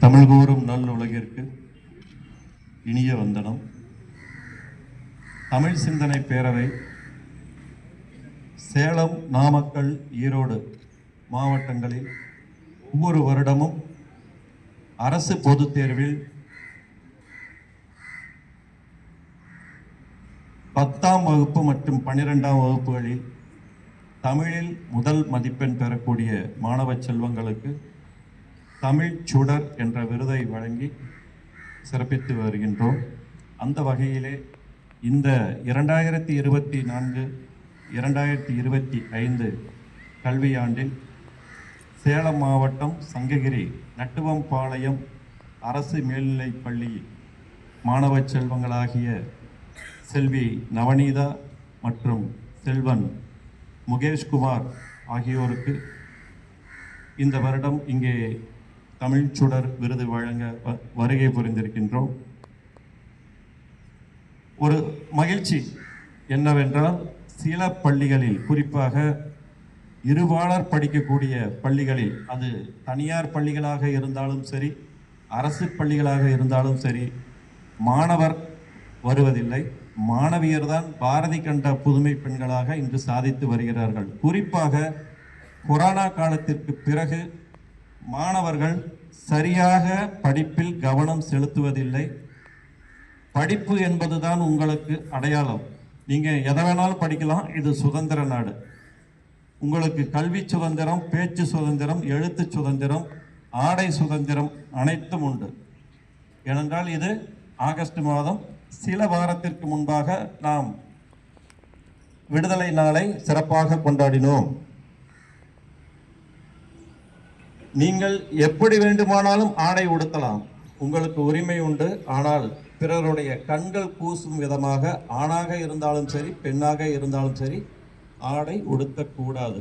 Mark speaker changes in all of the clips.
Speaker 1: தமிழ் கூறும் நல் உலகிற்கு இனிய வந்தனம். தமிழ் சிந்தனை பேரவை சேலம் நாமக்கல் ஈரோடு மாவட்டங்களில் ஒவ்வொரு வருடமும் அரசு பொதுத் தேர்வில் பத்தாம் வகுப்பு மற்றும் பன்னிரெண்டாம் வகுப்புகளில் தமிழில் முதல் மதிப்பெண் பெறக்கூடிய மாணவ செல்வங்களுக்கு தமிழ் சுடர் என்ற விருதை வழங்கி சிறப்பித்து வருகின்றோம். அந்த வகையிலே இந்த இரண்டாயிரத்தி இருபத்தி நான்கு இரண்டாயிரத்தி இருபத்தி ஐந்து கல்வியாண்டில் சேலம் மாவட்டம் சங்ககிரி நட்டுவம்பாளையம் அரசு மேல்நிலைப் பள்ளி மாணவ செல்வங்களாகிய செல்வி நவநீதா மற்றும் செல்வன் முகேஷ்குமார் ஆகியோருக்கு இந்த வருடம் இங்கே தமிழ் சுடர் விருது வழங்க வ- வருகை புரிந்திருக்கின்றோம். ஒரு மகிழ்ச்சி என்னவென்றால் சில பள்ளிகளில் குறிப்பாக இருவாளர் படிக்கக்கூடிய பள்ளிகளில் அது தனியார் பள்ளிகளாக இருந்தாலும் சரி அரசு பள்ளிகளாக இருந்தாலும் சரி மாணவர் வருவதில்லை. மாணவியர் தான் பாரதி கண்ட புதுமை பெண்களாக இன்று சாதித்து வருகிறார்கள். குறிப்பாக கொரோனா காலத்திற்கு பிறகு மாணவர்கள் சரியாக படிப்பில் கவனம் செலுத்துவதில்லை. படிப்பு என்பதுதான் உங்களுக்கு அடையாளம். நீங்கள் எதை வேணாலும் படிக்கலாம் இது சுதந்திர நாடு. உங்களுக்கு கல்வி சுதந்திரம் பேச்சு சுதந்திரம் எழுத்து சுதந்திரம் ஆடை சுதந்திரம் அனைத்தும் உண்டு. ஏனென்றால் இது ஆகஸ்ட் மாதம். சில வாரத்திற்கு முன்பாக நாம் விடுதலை நாளை சிறப்பாக கொண்டாடினோம். நீங்கள் எப்படி வேண்டுமானாலும் ஆடை உடுத்தலாம். உங்களுக்கு உரிமை உண்டு. ஆனால் பிறருடைய கண்கள் கூசும் விதமாக ஆணாக இருந்தாலும் சரி பெண்ணாக இருந்தாலும் சரி ஆடை உடுத்தக்கூடாது.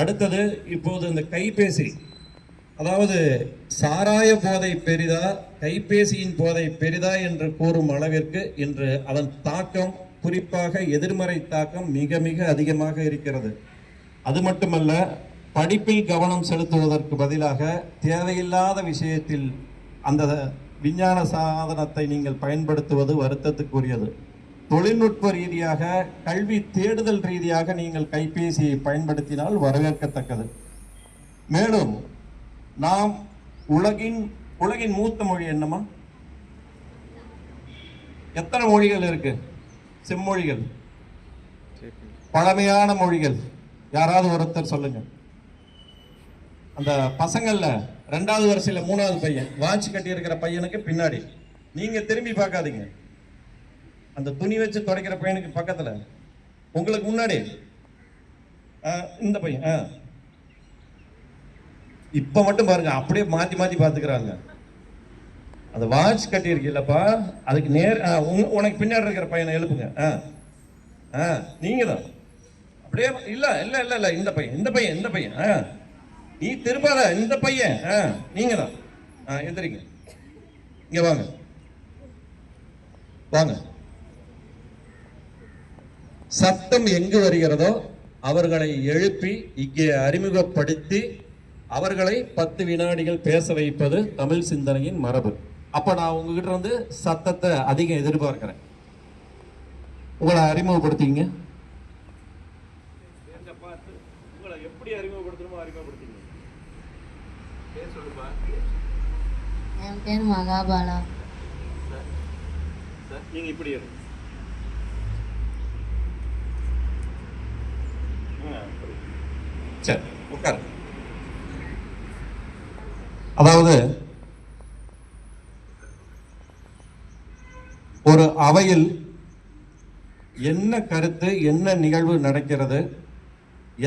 Speaker 1: அடுத்தது இப்போது இந்த கைபேசி. அதாவது சாராய போதை பெரிதா கைபேசியின் போதை பெரிதா என்று கூறும் அளவிற்கு இன்று அதன் தாக்கம் குறிப்பாக எதிர்மறை தாக்கம் மிக மிக அதிகமாக இருக்கிறது. அது மட்டுமல்ல படிப்பில் கவனம் செலுத்துவதற்கு பதிலாக தேவையில்லாத விஷயத்தில் அந்த விஞ்ஞான சாதனத்தை நீங்கள் பயன்படுத்துவது வருத்தத்துக்குரியது. தொழில்நுட்ப ரீதியாக கல்வி தேடுதல் ரீதியாக நீங்கள் கைபேசியை பயன்படுத்தினால் வரவேற்கத்தக்கது. மேலும் நாம் உலகின் உலகின் மூத்த மொழி என்னமா எத்தனை மொழிகள் இருக்கு? செம்மொழிகள். பழமையான மொழிகள். யாராவது ஒருத்தர் சொல்லுங்கள் அந்த பசங்கள்ல ரெண்டாவது வரிசையில மூணாவது பையன். வாட்ச் கட்டி இருக்கிற பையனுக்கு பின்னாடி. நீங்க திரும்பி பார்க்காதீங்க. அந்த துணி வச்சு துடைக்கிற பையனுக்கு பக்கத்துல. உங்களுக்கு முன்னாடி. ஆ, இந்த பையன் ஆ. இப்ப மட்டும் பாருங்க அப்படியே மாத்தி மாத்தி பாத்துக்கிறாங்க அந்த வாட்ச் கட்டி அதுக்கு நேர் ஆ, உங்க- உனக்கு பின்னாடி இருக்கிற பையனை எழுப்புங்க. ஆ ஆ நீங்க தான் அப்படியே இல்ல இல்ல இல்ல இல்ல இந்த பையன் இந்த பையன் இந்த பையன் ஆ. நீ திரும்பாத இந்த பையன். ஆ நீங்க தான் ஆ எந்திரிங்க. இங்க வாங்க. வாங்க. சத்தம் எங்கு வருகிறதோ அவர்களை எழுப்பி இங்கே அறிமுகப்படுத்தி அவர்களை பத்து வினாடிகள் பேச வைப்பது தமிழ் சிந்தனையின் மரபு. அப்ப நான் உங்ககிட்ட இருந்து சத்தத்தை அதிகம் எதிர்பார்க்கிறேன். உங்களை அறிமுகப்படுத்திங்க
Speaker 2: உங்களை எப்படி அறிமுகப்படுத்தணுமோ அறிமுகப்படுத்திங்க பேர் சொல்லுப்பா
Speaker 3: என் பேர் மகாபாலா.
Speaker 2: நீங்க இப்படி
Speaker 1: சரி உட்காரு அதாவது ஒரு அவையில் என்ன கருத்து என்ன நிகழ்வு நடக்கிறது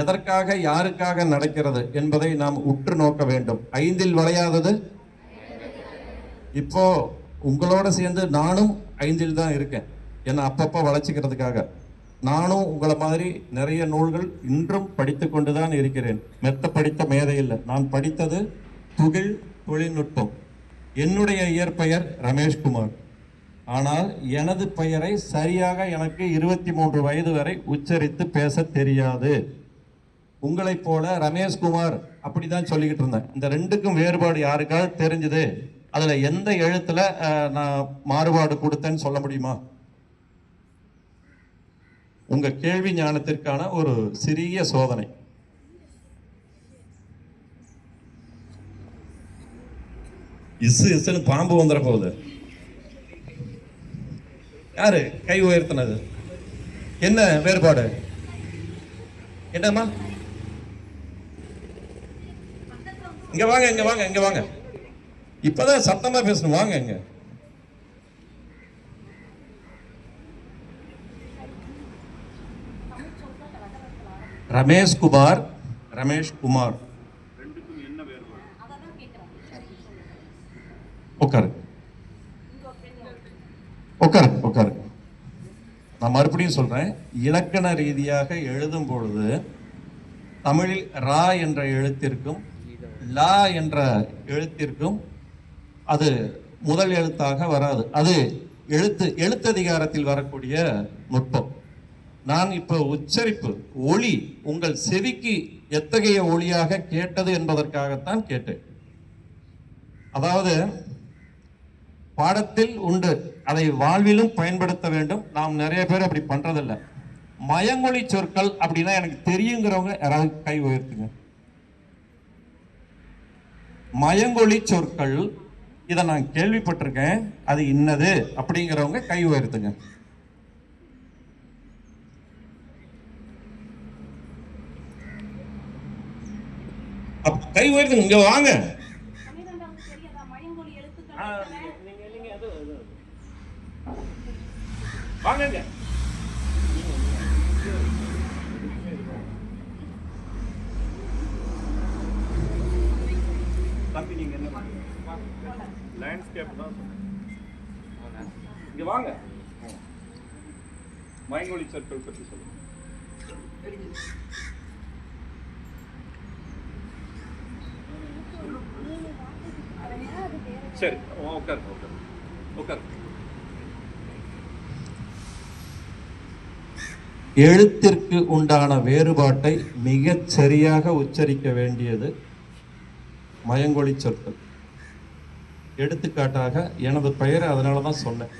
Speaker 1: எதற்காக யாருக்காக நடக்கிறது என்பதை நாம் உற்று நோக்க வேண்டும். ஐந்தில் விளையாதது இப்போ உங்களோட சேர்ந்து நானும் ஐந்தில் தான் இருக்கேன். என்னை அப்பப்போ வளைச்சிக்கிறதுக்காக நானும் உங்களை மாதிரி நிறைய நூல்கள் இன்றும் படித்து கொண்டு தான் இருக்கிறேன். மெத்த படித்த மேதை இல்லை. நான் படித்தது துகில் தொழில்நுட்பம். என்னுடைய இயற்பெயர் ரமேஷ்குமார். ஆனால் எனது பெயரை சரியாக எனக்கு இருபத்தி மூன்று வயது வரை உச்சரித்து பேச தெரியாது. உங்களைப் போல ரமேஷ்குமார் அப்படி தான் சொல்லிக்கிட்டு இருந்தேன். இந்த ரெண்டுக்கும் வேறுபாடு யாருக்காவது தெரிஞ்சுது? அதுல எந்த எழுத்துல நான் மாறுபாடு கொடுத்தேன்னு சொல்ல முடியுமா? உங்க கேள்வி ஞானத்திற்கான ஒரு சிறிய சோதனை. இசு இசுன்னு பாம்பு வந்துட போகுது. யாரு? கை உயர்த்தினது. என்ன வேறுபாடு? என்னம்மா? இங்க வாங்க இங்க வாங்க இங்க வாங்க. இப்பதான் சத்தமா பேசணும் வாங்க இங்க. ரமேஷ் குமார் ரமேஷ் குமார். உட்காரு. உட்காரு உட்காரு. நான் மறுபடியும் சொல்றேன் இலக்கண ரீதியாக எழுதும் பொழுது தமிழில் ரா என்ற எழுத்திற்கும் லா என்ற எழுத்திற்கும் அது முதல் எழுத்தாக வராது. அது எழுத்து எழுத்ததிகாரத்தில் வரக்கூடிய நுட்பம். நான் இப்போ உச்சரிப்பு ஒளி உங்கள் செவிக்கு எத்தகைய ஒளியாக கேட்டது என்பதற்காகத்தான் கேட்டேன். அதாவது பாடத்தில் உண்டு. அதை வாழ்விலும் பயன்படுத்த வேண்டும். நாம் நிறைய பேர் அப்படி பண்றதில்ல. மயங்கொழி சொற்கள் அப்படின்னா எனக்கு தெரியுங்கிறவங்க யாராவது கை உயர்த்துங்க. மயங்கொழி சொற்கள் இதை நான் கேள்விப்பட்டிருக்கேன். அது இன்னது அப்படிங்கிறவங்க கை உயர்த்துங்க. கை உயர்த்துங்க இங்க வாங்க.
Speaker 4: தமிழ்நாட்டுக்கு தெரியாதா மயங்கொலி எழுத்துக்கள்
Speaker 2: ஆ,
Speaker 4: எத்தனை?
Speaker 2: நீங்க நீங்க அது அது
Speaker 1: வாங்கங்க
Speaker 2: தம்பி நீங்க என்ன லேண்ட்ஸ்கேப் தான் சொன்னேன். இங்க வாங்க. மயங்கொழி சொற்கள் பற்றி சொல்லுங்க. சரி உட்காரு உட்காரு. உட்காரு.
Speaker 1: எழுத்திற்கு உண்டான வேறுபாட்டை மிகச் சரியாக உச்சரிக்க வேண்டியது மயங்கொழி சொற்கள். எடுத்துக்காட்டாக எனது பெயர் அதனால தான் சொன்னேன்.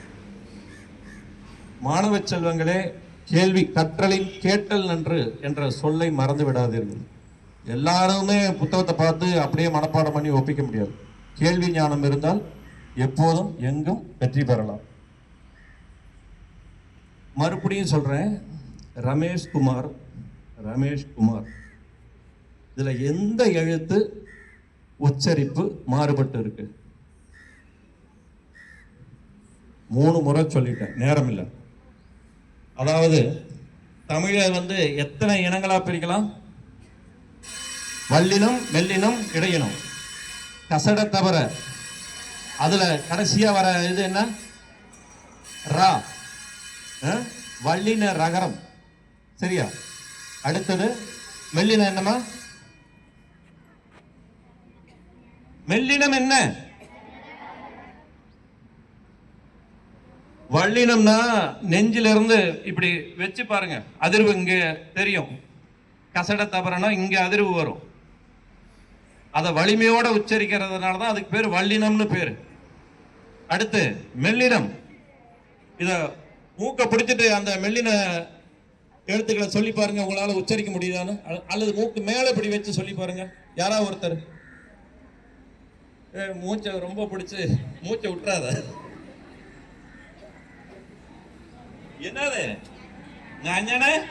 Speaker 1: மாணவ செல்வங்களே கேள்வி கற்றலின் கேட்டல் நன்று என்ற சொல்லை மறந்து விடாதீர்கள். எல்லாருமே புத்தகத்தை பார்த்து அப்படியே மனப்பாடம் பண்ணி ஒப்பிக்க முடியாது. கேள்வி ஞானம் இருந்தால் எப்போதும் எங்கும் வெற்றி பெறலாம். மறுபடியும் சொல்றேன் ரமேஷ் குமார் ரமேஷ் குமார். இதில் எந்த எழுத்து உச்சரிப்பு மாறுபட்டு இருக்கு? மூணு முறை சொல்லிட்டேன் நேரம் இல்லை. அதாவது தமிழை வந்து எத்தனை இனங்களாக பிரிக்கலாம்? வல்லினம் மெல்லினம் இடையினம். கசட தவிர அதில் கடைசியாக வர இது என்ன? ரா. வல்லின ரகரம். சரியா? அடுத்தது மெல்லினம் என்னமா மெல்லினம் என்ன? வள்ளினம்னா நெஞ்சில இருந்து இப்படி வச்சு பாருங்க. அதிர்வு இங்க தெரியும். கசட தவறனா இங்க அதிர்வு வரும். அதை வலிமையோட உச்சரிக்கிறதுனால தான் அதுக்கு பேர் வல்லினம்னு பேரு. அடுத்து மெல்லினம். இத மூக்க பிடிச்சிட்டு அந்த மெல்லின எழுத்துக்களை சொல்லி பாருங்க. உங்களால உச்சரிக்க முடியுதான்னு. அல்லது மூக்கு மேலே இப்படி வச்சு சொல்லி பாருங்க. யாராவது ஒருத்தர்? மூச்சை ரொம்ப பிடிச்சி மூச்சை விட்டுறாத. என்னது? ஞாஞனே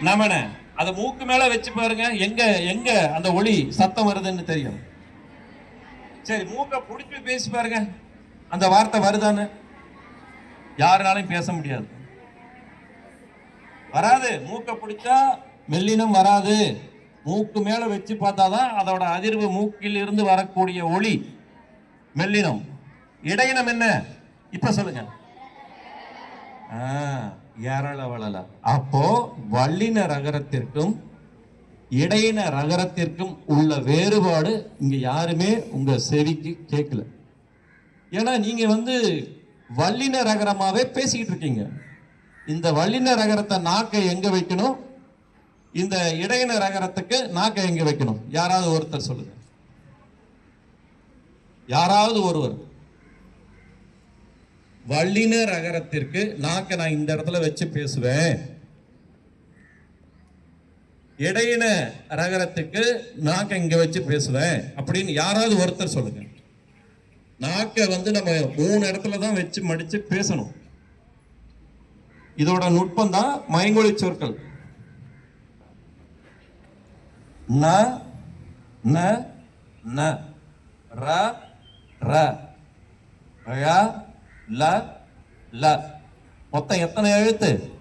Speaker 1: நமன. அத மூக்கு மேல வச்சு பாருங்க. எங்க எங்க அந்த ஒளி சத்தம் வருதுன்னு தெரியும். சரி மூக்க பிடிச்சி பேசி பாருங்க. அந்த வார்த்தை வருதான்னு? யாருனாலையும் பேச முடியாது. வராது. மூக்க பிடிச்சா மெல்லினம் வராது. மூக்கு மேல வச்சு பார்த்தாதான் அதோட அதிர்வு மூக்கில் இருந்து வரக்கூடிய ஒளி மெல்லினம். இடையினம் என்ன? இப்ப சொல்லுங்க. ஏரள வளல அப்போ வள்ளின ரகரத்திற்கும் இடையின ரகரத்திற்கும் உள்ள வேறுபாடு இங்க யாருமே உங்க செவிக்கு கேட்கல. ஏன்னா நீங்க வந்து வல்லின ரகரமாவே பேசிக்கிட்டு இருக்கீங்க. இந்த வல்லின ரகரத்தை நாக்கை எங்க வைக்கணும்? இந்த இடையின ரகரத்துக்கு நாக்கை எங்க வைக்கணும்? யாராவது ஒருத்தர் சொல்லுங்க. யாராவது ஒருவர். வள்ளின ரகரத்திற்கு நாக்கை நான் இந்த இடத்துல வச்சு பேசுவேன். இடையின ரகரத்துக்கு நாக்கை இங்க வச்சு பேசுவேன். அப்படின்னு யாராவது ஒருத்தர் சொல்லுங்க. நாக்கை வந்து நம்ம மூணு இடத்துல தான் வச்சு மடிச்சு பேசணும். இதோட நுட்பம் தான் மயங்கொழி சொற்கள். ந ந ந ர ர. ழ ல ல மொத்தம் எத்தனை எழுத்து?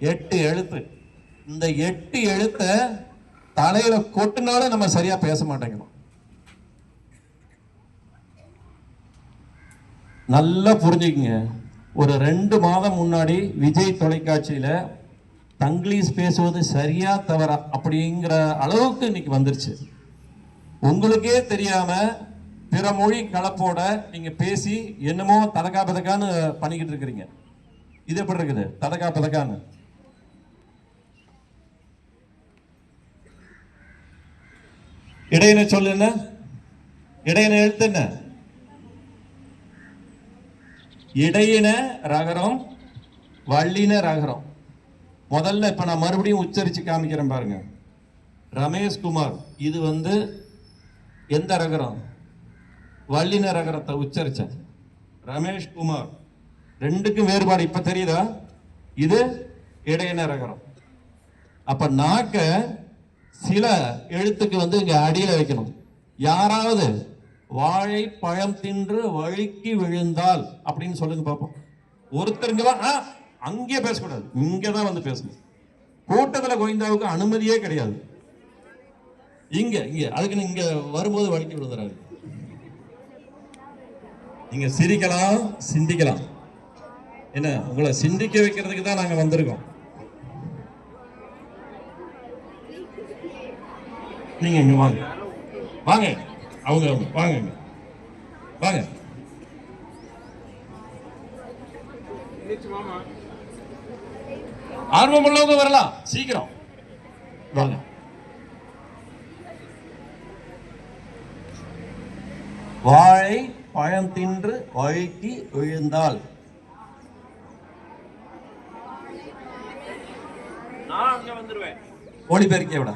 Speaker 1: எட்டு எழுத்து. இந்த எட்டு எழுத்த தலையில கொட்டுனாலும் நம்ம சரியா பேச மாட்டேங்கிறோம். நல்லா புரிஞ்சுக்கங்க. ஒரு ரெண்டு மாதம் முன்னாடி விஜய் தொலைக்காட்சியில தங்கிலீஷ் பேசுவது சரியா தவறா அப்படிங்கிற அளவுக்கு இன்னைக்கு வந்துருச்சு. உங்களுக்கே தெரியாம பிற மொழி கலப்போட நீங்க பேசி என்னமோ ததகா பதக்கான்னு பண்ணிக்கிட்டு இருக்கிறீங்க. இது எப்படி இருக்குது? ததகா பதக்கான்னு இடையின சொல்லு என்ன? இடையின எழுத்து என்ன? இடையின ரகரம் வள்ளின ரகரம். முதல்ல இப்ப நான் மறுபடியும் உச்சரிச்சு காமிக்கிறேன் பாருங்க. ரமேஷ் குமார் இது வந்து எந்த ரகரம்? வள்ளின ரகரத்தை உச்சரிச்சேன் ரமேஷ் குமார். ரெண்டுக்கும் வேறுபாடு இப்ப தெரியுதா? இது இடையின ரகரம் அப்ப நாக்க சில எழுத்துக்கு வந்து இங்க அடியில் வைக்கணும். யாராவது வாழை பழம் தின்று வழுக்கி விழுந்தால் அப்படின்னு சொல்லுங்க பார்ப்போம் ஒருத்தருங்க ஆ, அங்கே பேசக்கூடாது. இங்கே தான் வந்து பேசணும். கூட்டத்தில் கோவிந்தாவுக்கு அனுமதியே கிடையாது. இங்க இங்க அதுக்கு இங்க வரும்போது வழுக்கி விழுந்துறாரு. நீங்க சிரிக்கலாம் சிந்திக்கலாம். என்ன உங்களை சிந்திக்க வைக்கிறதுக்கு தான் நாங்க வந்திருக்கோம். நீங்க இங்க வாங்க. வாங்க அவங்க வாங்க. வாங்க. ஆர்வம் உள்ளவங்க வரலாம் சீக்கிரம். வாங்க. வாழை பழம் தின்று வழுக்கி விழுந்தாள்.
Speaker 2: நான் அங்க வந்துருவேன்.
Speaker 1: ஒளிபெருக்கிய விட.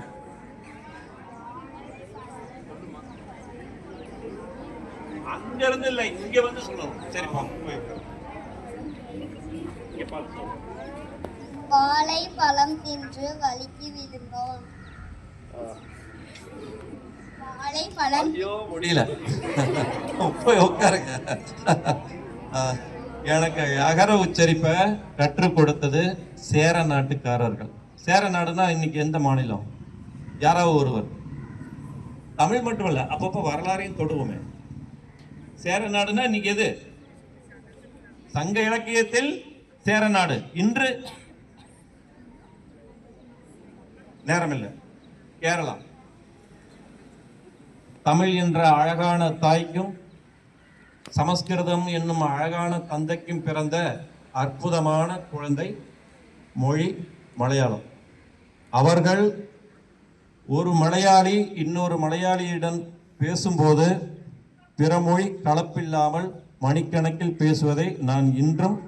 Speaker 2: அங்க இருந்து இல்ல இங்க வந்து சொல்லணும்.
Speaker 1: சரி போங்க போய் உட்காருங்க.
Speaker 2: இங்க பார்த்து சொல்லணும்
Speaker 3: வாழை பழம் தின்று வலிக்கு விழுந்தோம்.
Speaker 2: ஐயோ
Speaker 1: முடியல. போய் உட்காருங்க. எனக்கு அகர உச்சரிப்பை கற்றுக் கொடுத்தது சேர நாட்டுக்காரர்கள். சேர நாடுனா இன்னைக்கு எந்த மாநிலம்? யாராவது ஒருவர். தமிழ் மட்டுமல்ல அப்பப்போ வரலாறையும் தொடுவோமே. சேர நாடுனா இன்னைக்கு எது? சங்க இலக்கியத்தில் சேர நாடு. இன்று நேரமில்லை. கேரளா. தமிழ் என்ற அழகான தாய்க்கும் சமஸ்கிருதம் என்னும் அழகான தந்தைக்கும் பிறந்த அற்புதமான குழந்தை மொழி மலையாளம். அவர்கள் ஒரு மலையாளி இன்னொரு மலையாளியிடம் பேசும்போது பிற மொழி கலப்பில்லாமல் மணிக்கணக்கில் பேசுவதை நான் இன்றும்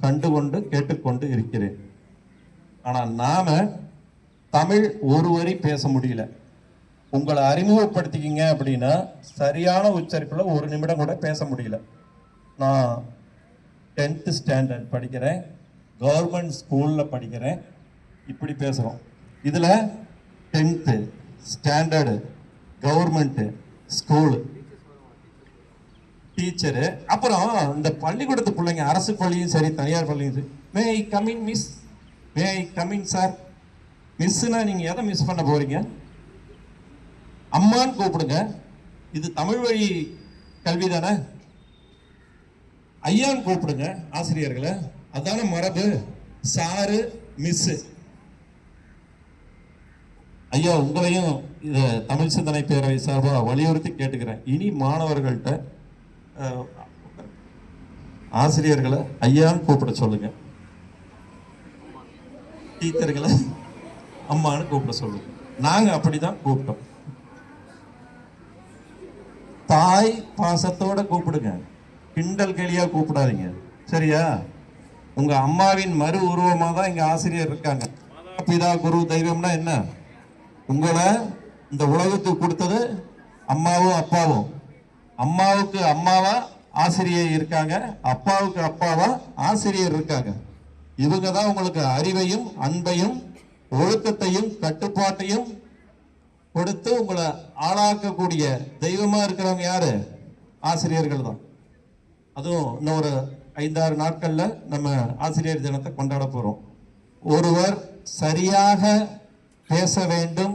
Speaker 1: கண்டுகொண்டு கேட்டுக்கொண்டு இருக்கிறேன். ஆனால் நாம் தமிழ் ஒரு வரி பேச முடியல. உங்களை அறிமுகப்படுத்திக்கிங்க அப்படின்னா சரியான உச்சரிப்பில் ஒரு நிமிடம் கூட பேச முடியல. நான் டென்த்து ஸ்டாண்டர்ட் படிக்கிறேன். கவர்மெண்ட் ஸ்கூலில் படிக்கிறேன். இப்படி பேசுகிறோம் இதில் tenth standard government school teacher அப்புறம் இந்த பள்ளிக்கூடத்து பிள்ளைங்க அரசு பள்ளியும் சரி தனியார் பள்ளியும் சரி. May I come in miss may I come in sir மிஸ்ஸுனா நீங்கள் எதை மிஸ் பண்ண போகிறீங்க அம்மான்னு கூப்பிடுங்க. இது தமிழ் வழி கல்வி தானே ஐயான்னு கூப்பிடுங்க ஆசிரியர்களை. அதான மரபு சாரு மிஸ்ஸு ஐயா உங்களையும் இதை தமிழ் சிந்தனை பேரவை சார்பாக வலியுறுத்தி கேட்டுக்கிறேன். இனி மாணவர்கள்ட்ட ஆசிரியர்களை ஐயான்னு கூப்பிட சொல்லுங்க. டீச்சர்களை அம்மான்னு கூப்பிட சொல்லுங்க. அப்படி தான் கூப்பிட்டோம். தாய் பாசத்தோட கூப்பிடுங்க. கிண்டல் கேலியா கூப்பிடாதீங்க. சரியா? உங்க அம்மாவின் மறு உருவமாக தான் இங்க ஆசிரியர் இருக்காங்க. பிதா குரு தெய்வம்னா என்ன? உங்களை இந்த உலகத்துக்கு கொடுத்தது அம்மாவும் அப்பாவும். அம்மாவுக்கு அம்மாவா ஆசிரியர் இருக்காங்க. அப்பாவுக்கு அப்பாவா ஆசிரியர் இருக்காங்க. இவங்க தான் உங்களுக்கு அறிவையும் அன்பையும் ஒழுக்கத்தையும் கட்டுப்பாட்டையும் கொடுத்து உங்களை ஆளாக்கக்கூடிய தெய்வமாக இருக்கிறவங்க யாரு? ஆசிரியர்கள் தான் அதுவும் இன்னும் ஒரு ஐந்தாறு நாட்களில் நம்ம ஆசிரியர் தினத்தை கொண்டாட போகிறோம் ஒருவர் சரியாக பேச வேண்டும்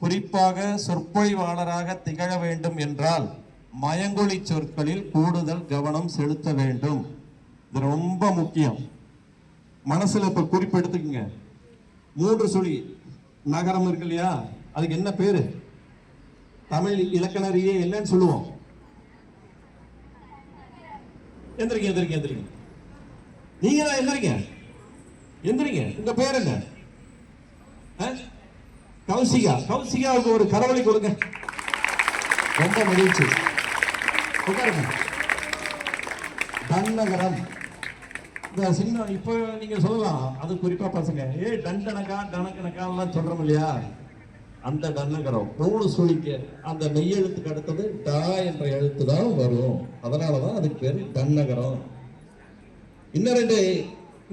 Speaker 1: குறிப்பாக சொற்பொழிவாளராக திகழ வேண்டும் என்றால் மயங்கொழி சொற்களில் கூடுதல் கவனம் செலுத்த வேண்டும். இது ரொம்ப முக்கியம். மனசில் இப்போ குறிப்பெடுத்துக்கங்க மூன்று சுழி நகரம் இருக்கு இல்லையா? அதுக்கு என்ன பேர்? தமிழ் இலக்கண ரீதியா என்னன்னு சொல்லுவோம். எந்திரிங்க எந்திரிங்க எந்திரிங்க. நீங்க தான் எந்திரிங்க? எந்திரிங்க. உங்க பேர் என்ன? கௌசிகா. கௌசிகாவுக்கு ஒரு கரவழி கொடுங்க. ரொம்ப மகிழ்ச்சி. உட்காருங்க. தன்னகரம் இந்த சின்ன இப்போ நீங்க சொல்லலாம். அது குறிப்பா பசங்க. ஏ டண்டனக்கா டனக்கணக்காலாம் சொல்றோம் இல்லையா? அந்த டன்னகரம் மூணு சுழிக்க அந்த மெய்யெழுத்துக்கு அடுத்தது டா என்ற எழுத்து தான் வரும். அதனாலதான் அதுக்கு பேர் டன்னகரம் இன்னும் ரெண்டு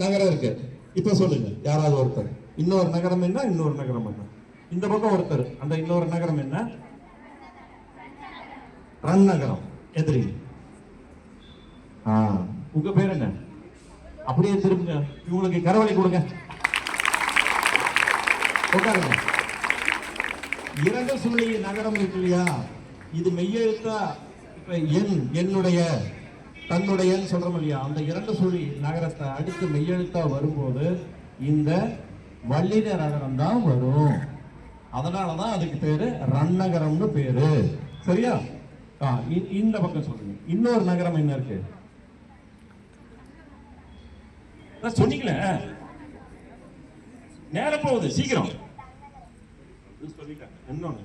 Speaker 1: நகரம் இருக்கு. இப்போ சொல்லுங்க யாராவது ஒருத்தர். இன்னொரு நகரம் என்ன இன்னொரு நகரம் என்ன? இந்த பக்கம் ஒருத்தர். அந்த இன்னொரு நகரம் என்ன? ரன் நகரம் எதிரி ஆ உங்க பேர் என்ன? அப்படியே திரும்புங்க. இவங்களுக்கு கரவழி கொடுங்க. உட்காருங்க. இரண்டு நகரம் இருக்கு இல்லையா? இது மெய்யெழுத்தா இப்போ என் என்னுடைய தன்னுடையன்னு சொல்கிறோம் இல்லையா? அந்த இரண்டு சுழி நகரத்தை அடுத்து மெய்யெழுத்தா வரும்போது இந்த வள்ளின நகரம் தான் வரும். அதனாலதான் அதுக்கு பேர் ரன்னகரம்னு பேர். சரியா? ஆ, இ- இந்த பக்கம் சொல்லுங்க. இன்னொரு நகரம் என்ன இருக்கு? சொன்னீங்களே நேரம் போகுது சீக்கிரம். இது சொல்லிட்டேன் இன்னொன்னு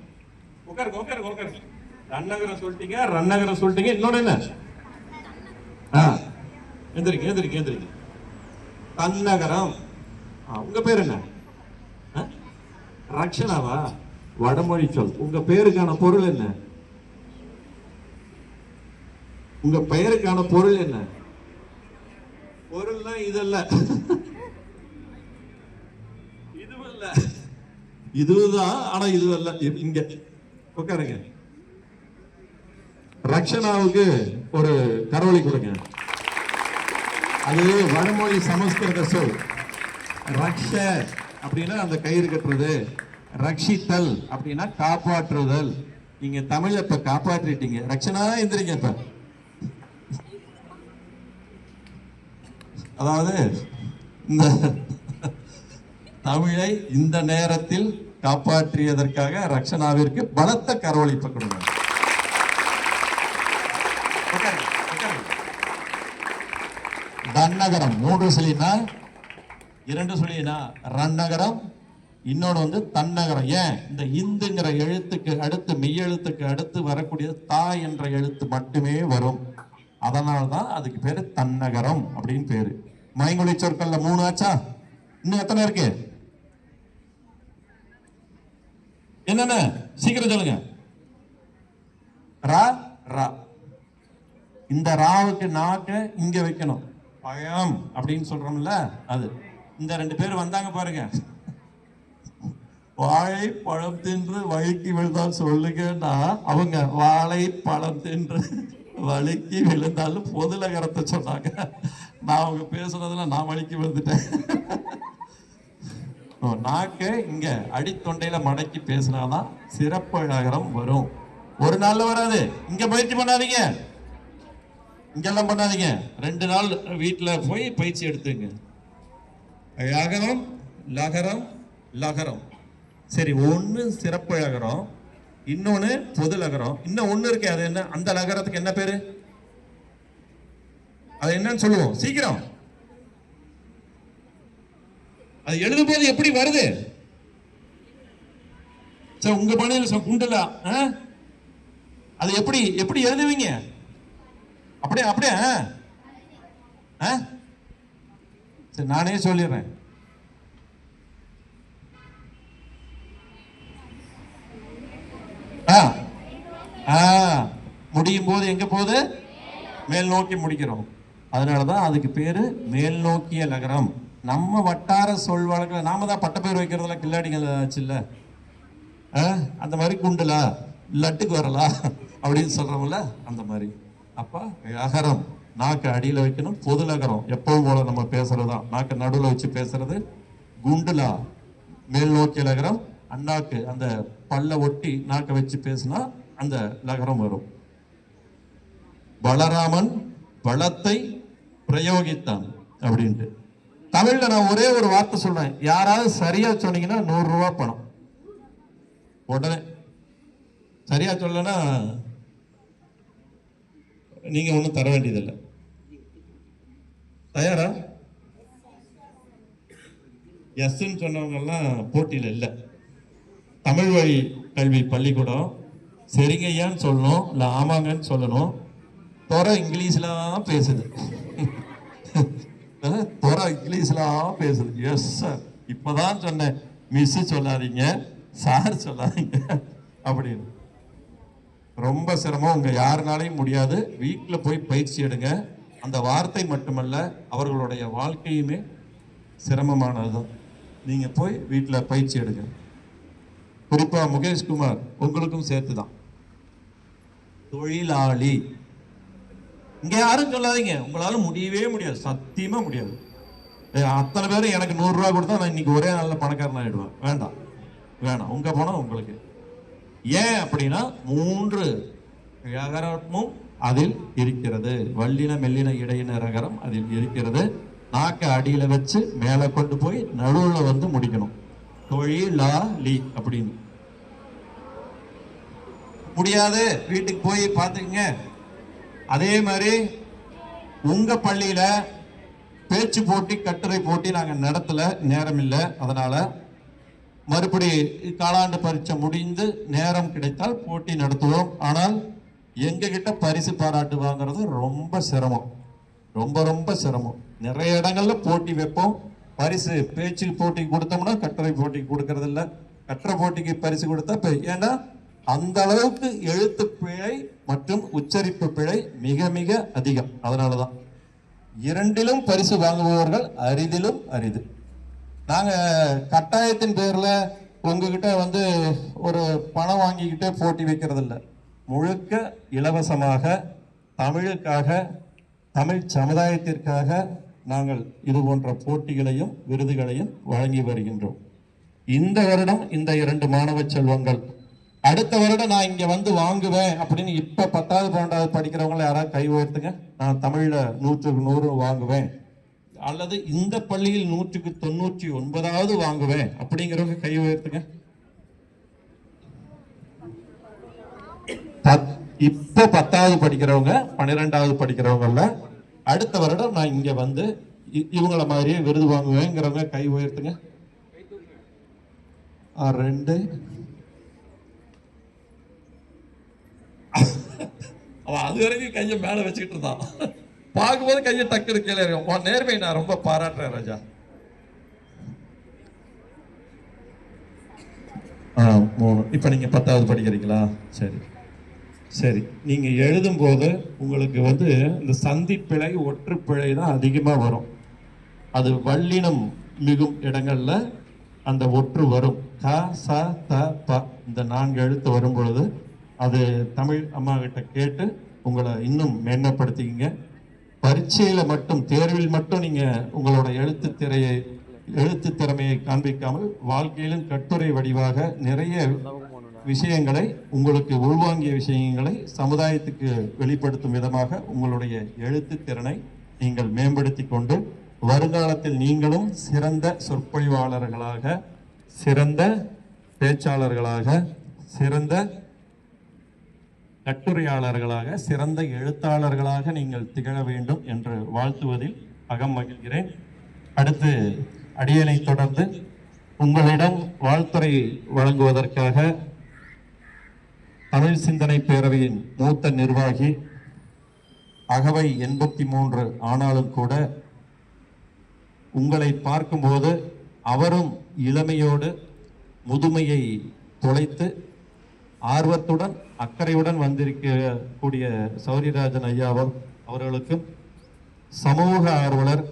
Speaker 1: உட்காருங்க உட்காருங்க உட்காருங்க. ரன்னகரம் சொல்லிட்டீங்க ரன்னகரம் சொல்லிட்டீங்க. இன்னொன்னு என்ன? ஆ. எந்திரிங்க எந்திரிங்க எந்திரிங்க. தன்னகரம். ஆ, உங்க பேர் என்ன? ஆ? ரக்ஷனாவா? வடமொழி சொல். உங்க பேருக்கான பொருள் என்ன? உங்க பெயருக்கான பொருள் என்ன? பொருள்னா இதல்ல. இதுதான் ஆனா இது அல்ல. இங்க. உட்காருங்க. ரக்ஷனாவுக்கு ஒரு கரவழி கொடுங்க. அது வடமொழி சமஸ்கிருத சொல். ரக்ஷ அப்படின்னா அந்த கயிறு கட்டுறது. ரக்ஷித்தல் அப்படின்னா காப்பாற்றுதல். நீங்க தமிழ் இப்ப காப்பாற்றிட்டீங்க. ரக்ஷனா எந்திரிங்க இப்ப. அதாவது இந்த தமிழை இந்த நேரத்தில் காப்பாற்றியதற்காக ரக்ஷனாவிற்கு பலத்த கரவழிப்பு கொடுங்க. தன்னகரம் மூன்று சொல்லினா இரண்டு சொல்லினா ரன்னகரம் இன்னொன்று வந்து தன்னகரம். ஏன்? இந்த இந்துங்கிற எழுத்துக்கு அடுத்து மெய்யெழுத்துக்கு அடுத்து வரக்கூடிய தா என்ற எழுத்து மட்டுமே வரும். அதனால தான் அதுக்கு பேரு தன்னகரம் அப்படின்னு பேரு. மயங்கொழி சொற்கள்ல மூணு ஆச்சா? இன்னும் எத்தனை இருக்கு? என்னென்ன? சீக்கிரம் சொல்லுங்க. ரா ரா. இந்த ராவுக்கு நாக்க இங்க வைக்கணும். பயம் அப்படின்னு சொல்றோம்ல அது. இந்த ரெண்டு பேர் வந்தாங்க பாருங்க. வாழை பழம் தின்று வழுக்கி விழுந்தால் சொல்லுங்கன்னா அவங்க வாழை பழம் தின்று வழுக்கி விழுந்தாலும் பொதுலகரத்தை சொன்னாங்க. நான் அவங்க பேசுனதுல நான் வழுக்கி விழுந்துட்டேன். ஓ, நாக்கு இங்கே அடித்தொண்டையில் மடக்கி பேசினாதான் சிறப்பழகரம் வரும். ஒரு நாளில் வராது. இங்கே பயிற்சி பண்ணாதீங்க. இங்கெல்லாம் பண்ணாதீங்க. ரெண்டு நாள் வீட்டில் போய் பயிற்சி எடுத்துங்க. அகரம் லகரம் லகரம். சரி ஒன்று சிறப்பழகரம் இன்னொன்று பொது லகரம். இன்னும் ஒன்று இருக்கு அது என்ன? அந்த லகரத்துக்கு என்ன பேர்? அது என்னன்னு சொல்லுவோம். சீக்கிரம். அது எழுதும் போது எப்படி வருது? சரி உங்க மனதில் சார் குண்டலா? ஆ? அது எப்படி எப்படி எழுதுவீங்க? அப்படியே அப்படியே ஆ? ஆ? சரி நானே சொல்லிடுறேன். ஆ ஆ முடியும் போது எங்க போகுது? மேல் நோக்கி முடிக்கிறோம். அதனாலதான் அதுக்கு பேரு மேல் நோக்கிய நகரம். நம்ம வட்டார சொல் வழக்கில் நாம தான் பட்ட பேர் வைக்கிறதுல கில்லாடிகள் ஆச்சுல்ல? ஆ, அந்த மாதிரி குண்டுலா? லட்டுக்கு வரலா? அப்படின்னு சொல்றோம்ல அந்த மாதிரி. அப்ப அகரம். நாக்கு அடியில் வைக்கணும் பொது நகரம். எப்பவும் போல நம்ம பேசுறதுதான். நாக்கு நடுவில் வச்சு பேசுறது குண்டுலா? மேல் நோக்கிய நகரம் அண்ணாக்கு அந்த பல்ல ஒட்டி நாக்கை வச்சு பேசினா அந்த லகரம் வரும். பலராமன் பலத்தை பிரயோகித்தான் அப்படின்ட்டு. தமிழ்ல நான் ஒரே ஒரு வார்த்தை சொல்றேன். யாராவது சரியா சொன்னீங்கன்னா நூறு ரூபா பணம். உடனே. சரியா சொல்லனா நீங்க ஒன்றும் தர வேண்டியதில்லை. தயாரா? எஸ்ன்னு சொன்னவங்கெல்லாம் போட்டியில் இல்லை. தமிழ் வழி கல்வி பள்ளிக்கூடம். சரிங்கய்யான்னு சொல்லணும். இல்லை ஆமாங்கன்னு சொல்லணும். துறை இங்கிலீஷ்லாம் பேசுது. துறை இங்கிலீஷ்லாம் பேசுது எஸ் சார் இப்போதான் சொன்னேன். மிஸ் சொல்லாதீங்க. சார் சொல்லாதீங்க. அப்படின்னு. ரொம்ப சிரமம். உங்கள் யாருனாலையும் முடியாது. வீட்டில் போய் பயிற்சி எடுங்க. அந்த வார்த்தை மட்டுமல்ல அவர்களுடைய வாழ்க்கையுமே சிரமமானதுதான். நீங்கள் போய் வீட்டில் பயிற்சி எடுங்க. குறிப்பாக முகேஷ் குமார் உங்களுக்கும் சேர்த்து தான் தொழிலாளி. இங்கே யாரும் சொல்லாதீங்க. உங்களால முடியவே முடியாது. சத்தியமா முடியாது. அத்தனை பேரும் எனக்கு நூறு கொடுத்தா நான் இன்னைக்கு ஒரே நல்ல பணக்காரன் ஆயிடுவேன் வேண்டாம். வேணாம். உங்க பணம் உங்களுக்கு. ஏன் அப்படின்னா மூன்று ரகரமும் அதில் இருக்கிறது. வல்லின மெல்லின இடையின ரகரம் அதில் இருக்கிறது. நாக்க அடியில வச்சு மேலே கொண்டு போய் நடுவில் வந்து முடிக்கணும். தொழிலாளி அப்படின்னு. முடியாது. வீட்டுக்கு போய் பார்த்துக்குங்க. அதே மாதிரி உங்க பள்ளியில பேச்சு போட்டி கட்டுரை போட்டி நாங்க நடத்தல நேரம் இல்லை. அதனால மறுபடி காலாண்டு பரீட்சை முடிந்து நேரம் கிடைத்தால் போட்டி நடத்துவோம். ஆனால் எங்ககிட்ட பரிசு பாராட்டு வாங்குறது ரொம்ப சிரமம். ரொம்ப ரொம்ப சிரமம். நிறைய இடங்கள்ல போட்டி வைப்போம். பரிசு பேச்சு போட்டி கொடுத்தோம்னா கட்டுரை போட்டி கொடுக்கறதில்ல. கட்டுரை போட்டிக்கு பரிசு கொடுத்தா ஏன்னா அந்த அளவுக்கு எழுத்து பிழை மற்றும் உச்சரிப்பு பிழை மிக மிக அதிகம். அதனாலதான். இரண்டிலும் பரிசு வாங்குபவர்கள் அரிதிலும் அரிது. நாங்க கட்டாயத்தின் பேர்ல உங்ககிட்ட வந்து ஒரு பணம் வாங்கிக்கிட்டே போட்டி வைக்கிறது இல்லை முழுக்க இலவசமாக தமிழுக்காக தமிழ் சமுதாயத்திற்காக நாங்கள் இது போன்ற போட்டிகளையும் விருதுகளையும் வழங்கி வருகின்றோம். இந்த வருடம் இந்த இரண்டு மாணவ செல்வங்கள் அடுத்த வருடம் நான் இங்க வந்து வாங்குவேன் அப்படின்னு இப்ப பத்தாவது பன்னெண்டாவது படிக்கிறவங்கள யாராவது கை உயர்த்துங்க. நான் தமிழ்ல நூற்றுக்கு நூறு வாங்குவேன். அல்லது இந்த பள்ளியில் நூற்றுக்கு தொண்ணூற்றி ஒன்பதாவது வாங்குவேன் அப்படிங்கிறவங்க கை உயர்த்துங்க. பத்- இப்ப பத்தாவது படிக்கிறவங்க பன்னிரெண்டாவது படிக்கிறவங்கல்ல அடுத்த வருடம் நான் இங்க வந்து இ- இவங்கள மாதிரியே விருது வாங்குவேங்கிறவங்க கை உயர்த்துங்க. ரெண்டு. அவன் அது வரைக்கும் கையை மேலே வச்சுக்கிட்டு இருந்தான். பார்க்கும்போது கையை டக்குனு கீழே இருக்கும் உன் நேர்மையை நான் ரொம்ப பாராட்டுறேன் ராஜா. ஆ மூணு. இப்போ நீங்கள் பத்தாவது படிக்கிறீங்களா? சரி. சரி. நீங்கள் எழுதும்போது உங்களுக்கு வந்து இந்த சந்திப்பிழை ஒற்றுப்பிழை தான் அதிகமாக வரும். அது வல்லினம் மிகும் இடங்களில் அந்த ஒற்று வரும். க ச த ப. இந்த நான்கு எழுத்து வரும் பொழுது அது தமிழ் அம்மா கிட்ட கேட்டு உங்களை இன்னும் மேன்மைப்படுத்திக்கிங்க. பரீட்சையில் மட்டும் தேர்வில் மட்டும் நீங்கள் உங்களோட எழுத்து திரையை எழுத்து திறமையை காண்பிக்காமல் வாழ்க்கையிலும் கட்டுரை வடிவாக நிறைய விஷயங்களை உங்களுக்கு உள்வாங்கிய விஷயங்களை சமுதாயத்துக்கு வெளிப்படுத்தும் விதமாக உங்களுடைய எழுத்து திறனை நீங்கள் மேம்படுத்தி கொண்டு வருங்காலத்தில் நீங்களும் சிறந்த சொற்பொழிவாளர்களாக சிறந்த பேச்சாளர்களாக சிறந்த கட்டுரையாளர்களாக சிறந்த எழுத்தாளர்களாக நீங்கள் திகழ வேண்டும் என்று வாழ்த்துவதில் அகம் மகிழ்கிறேன். அடுத்து அடியனை தொடர்ந்து உங்களிடம் வாழ்த்துறை வழங்குவதற்காக தமிழ் சிந்தனை பேரவையின் மூத்த நிர்வாகி அகவை எண்பத்தி மூன்று ஆனாலும் கூட உங்களை பார்க்கும்போது அவரும் இளமையோடு முதுமையை தொலைத்து ஆர்வத்துடன் அக்கறையுடன் வந்திருக்கக்கூடிய சௌரியராஜன் ஐயாவும் அவர்களுக்கும் சமூக ஆர்வலர்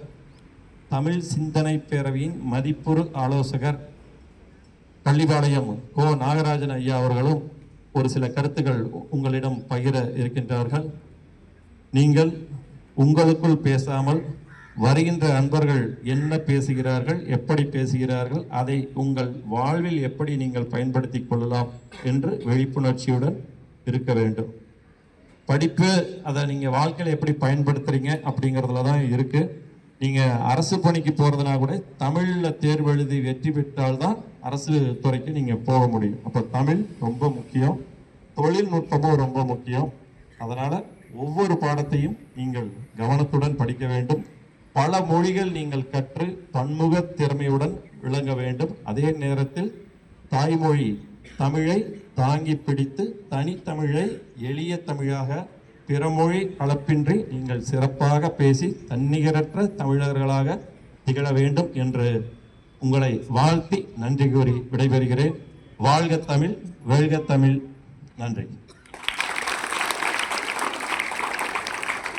Speaker 1: தமிழ் சிந்தனை பேரவையின் மதிப்புறு ஆலோசகர் பள்ளிபாளையம் கோ. நாகராஜன் ஐயா அவர்களும் ஒரு சில கருத்துக்கள் உங்களிடம் பகிர இருக்கின்றார்கள். நீங்கள் உங்களுக்குள் பேசாமல் வருகின்ற அன்பர்கள் என்ன பேசுகிறார்கள் எப்படி பேசுகிறார்கள் அதை உங்கள் வாழ்வில் எப்படி நீங்கள் பயன்படுத்திக் கொள்ளலாம் என்று விழிப்புணர்ச்சியுடன் இருக்க வேண்டும். படிப்பு அதை நீங்கள் வாழ்க்கையில் எப்படி பயன்படுத்துறீங்க அப்படிங்கிறதுல தான் இருக்குது நீங்கள் அரசு பணிக்கு போகிறதுனா கூட தமிழில் தேர்வு எழுதி வெற்றி பெற்றால்தான் அரசு துறைக்கு நீங்கள் போக முடியும். அப்போ தமிழ் ரொம்ப முக்கியம். தொழில்நுட்பமும் ரொம்ப முக்கியம். அதனால் ஒவ்வொரு பாடத்தையும் நீங்கள் கவனத்துடன் படிக்க வேண்டும். பல மொழிகள் நீங்கள் கற்று பன்முக திறமையுடன் விளங்க வேண்டும். அதே நேரத்தில் தாய்மொழி தமிழை தாங்கி பிடித்து தனித்தமிழை எளிய தமிழாக பிறமொழி கலப்பின்றி நீங்கள் சிறப்பாக பேசி தன்னிகரற்ற தமிழர்களாக திகழ வேண்டும் என்று உங்களை வாழ்த்தி நன்றி கூறி விடைபெறுகிறேன். வாழ்க தமிழ் வெல்க தமிழ். நன்றி.